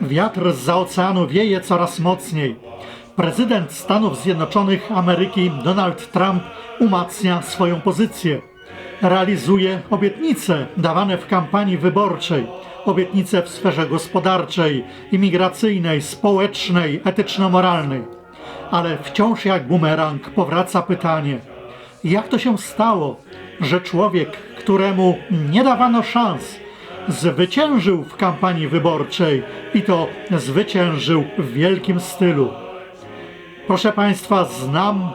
Wiatr z oceanu wieje coraz mocniej. Prezydent Stanów Zjednoczonych Ameryki Donald Trump umacnia swoją pozycję. Realizuje obietnice dawane w kampanii wyborczej. Obietnice w sferze gospodarczej, imigracyjnej, społecznej, etyczno-moralnej. Ale wciąż jak bumerang powraca pytanie: jak to się stało, że człowiek, któremu nie dawano szans, zwyciężył w kampanii wyborczej i to zwyciężył w wielkim stylu? Proszę Państwa, znam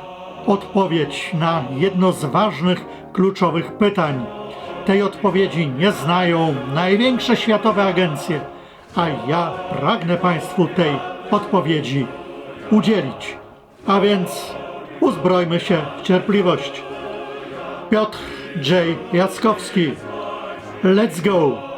odpowiedź na jedno z ważnych, kluczowych pytań. Tej odpowiedzi nie znają największe światowe agencje, a ja pragnę Państwu tej odpowiedzi udzielić. A więc uzbrojmy się w cierpliwość. Piotr J. Jackowski. Let's go!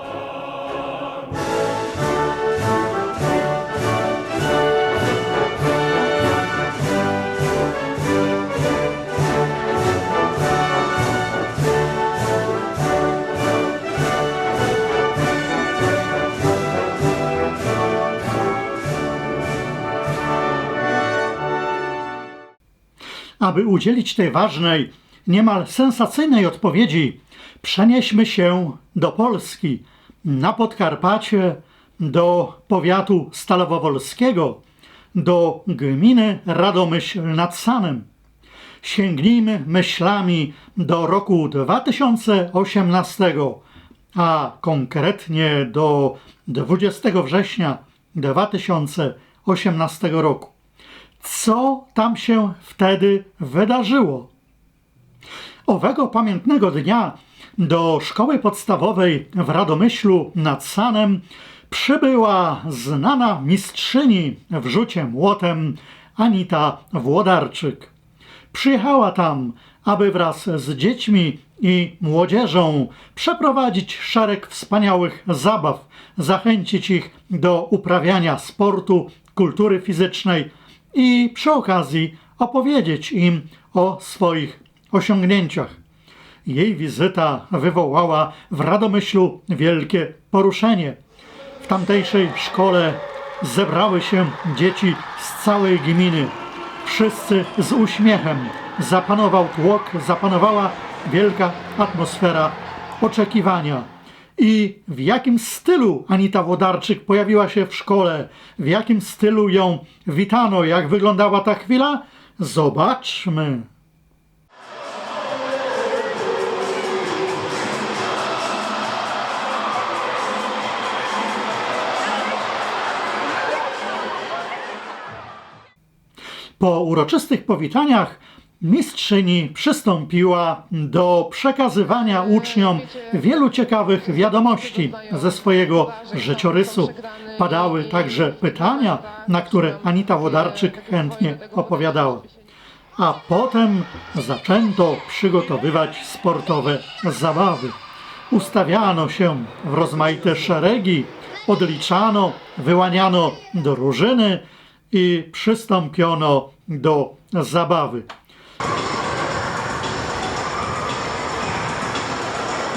Aby udzielić tej ważnej, niemal sensacyjnej odpowiedzi, przenieśmy się do Polski, na Podkarpacie, do powiatu stalowowolskiego, do gminy Radomyśl nad Sanem. Sięgnijmy myślami do roku 2018, a konkretnie do 20 września 2018 roku. Co tam się wtedy wydarzyło? Owego pamiętnego dnia do szkoły podstawowej w Radomyślu nad Sanem przybyła znana mistrzyni w rzucie młotem Anita Włodarczyk. Przyjechała tam, aby wraz z dziećmi i młodzieżą przeprowadzić szereg wspaniałych zabaw, zachęcić ich do uprawiania sportu, kultury fizycznej i przy okazji opowiedzieć im o swoich osiągnięciach. Jej wizyta wywołała w Radomyślu wielkie poruszenie. W tamtejszej szkole zebrały się dzieci z całej gminy. Wszyscy z uśmiechem. Zapanował tłok, zapanowała wielka atmosfera oczekiwania. I w jakim stylu Anita Wodarczyk pojawiła się w szkole? W jakim stylu ją witano? Jak wyglądała ta chwila? Zobaczmy. Po uroczystych powitaniach mistrzyni przystąpiła do przekazywania uczniom wielu ciekawych wiadomości ze swojego życiorysu. Padały także pytania, na które Anita Wodarczyk chętnie opowiadała. A potem zaczęto przygotowywać sportowe zabawy. Ustawiano się w rozmaite szeregi, odliczano, wyłaniano drużyny i przystąpiono do zabawy.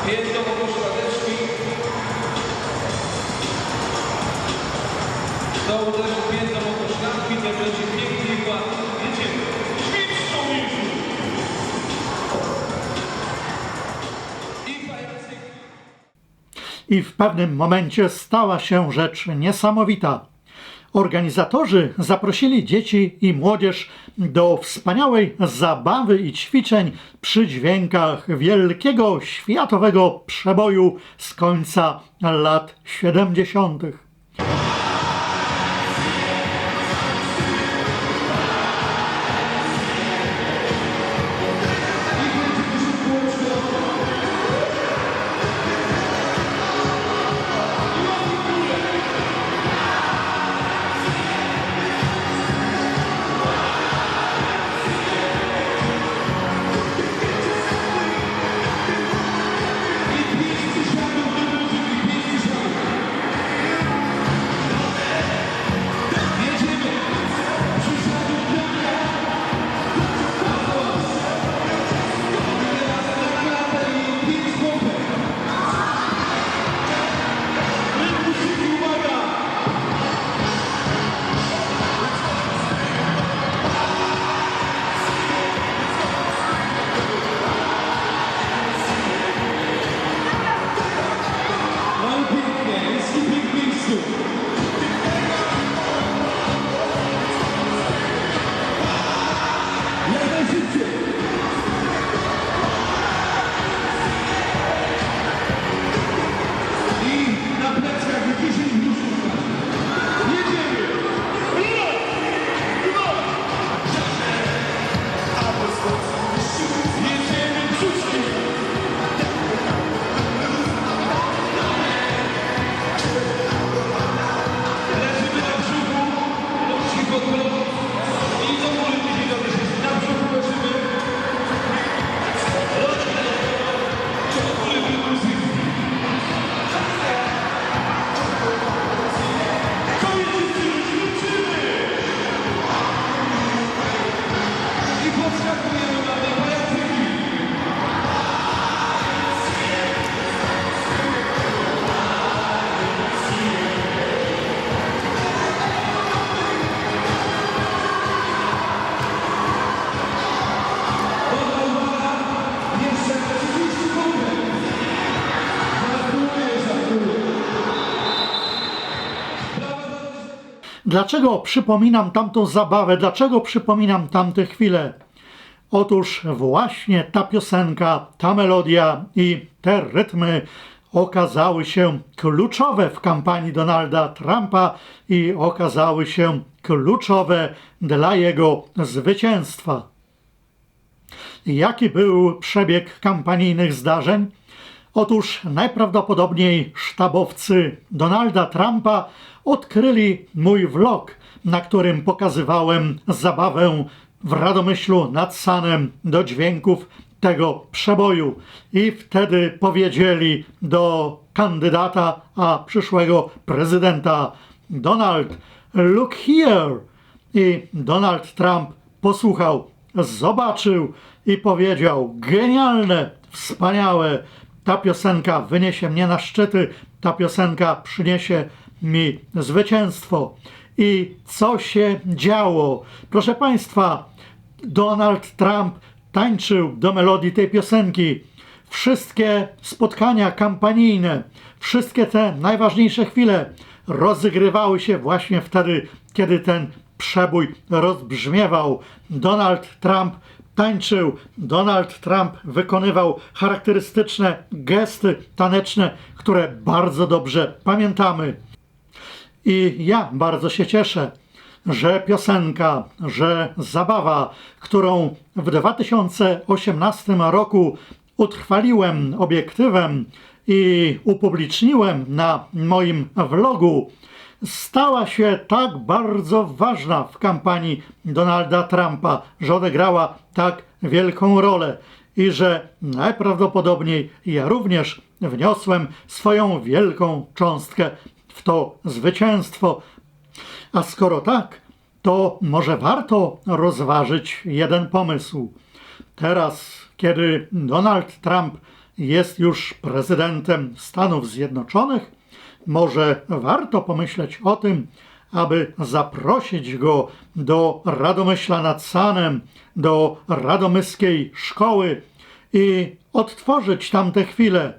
Piętą poszładeczki. Kto uderzy piętą poszładki, to będzie pięknie. I w pewnym momencie stała się rzecz niesamowita. Organizatorzy zaprosili dzieci i młodzież do wspaniałej zabawy i ćwiczeń przy dźwiękach wielkiego światowego przeboju z końca lat 70. Dlaczego przypominam tamtą zabawę? Dlaczego przypominam tamte chwile? Otóż właśnie ta piosenka, ta melodia i te rytmy okazały się kluczowe w kampanii Donalda Trumpa i okazały się kluczowe dla jego zwycięstwa. Jaki był przebieg kampanijnych zdarzeń? Otóż najprawdopodobniej sztabowcy Donalda Trumpa odkryli mój vlog, na którym pokazywałem zabawę w Radomyślu nad Sanem do dźwięków tego przeboju. I wtedy powiedzieli do kandydata, a przyszłego prezydenta Donald, look here. I Donald Trump posłuchał, zobaczył i powiedział: Genialne, wspaniałe. Ta piosenka wyniesie mnie na szczyty, ta piosenka przyniesie mi zwycięstwo. I co się działo? Proszę Państwa, Donald Trump tańczył do melodii tej piosenki. Wszystkie spotkania kampanijne, wszystkie te najważniejsze chwile rozgrywały się właśnie wtedy, kiedy ten przebój rozbrzmiewał. Donald Trump tańczył, Donald Trump wykonywał charakterystyczne gesty taneczne, które bardzo dobrze pamiętamy. I ja bardzo się cieszę, że piosenka, że zabawa, którą w 2018 roku utrwaliłem obiektywem i upubliczniłem na moim vlogu, stała się tak bardzo ważna w kampanii Donalda Trumpa, że odegrała tak wielką rolę i że najprawdopodobniej ja również wniosłem swoją wielką cząstkę w to zwycięstwo. A skoro tak, to może warto rozważyć jeden pomysł. Teraz, kiedy Donald Trump jest już prezydentem Stanów Zjednoczonych, może warto pomyśleć o tym, aby zaprosić go do Radomyśla nad Sanem, do radomyskiej szkoły i odtworzyć tamte chwile,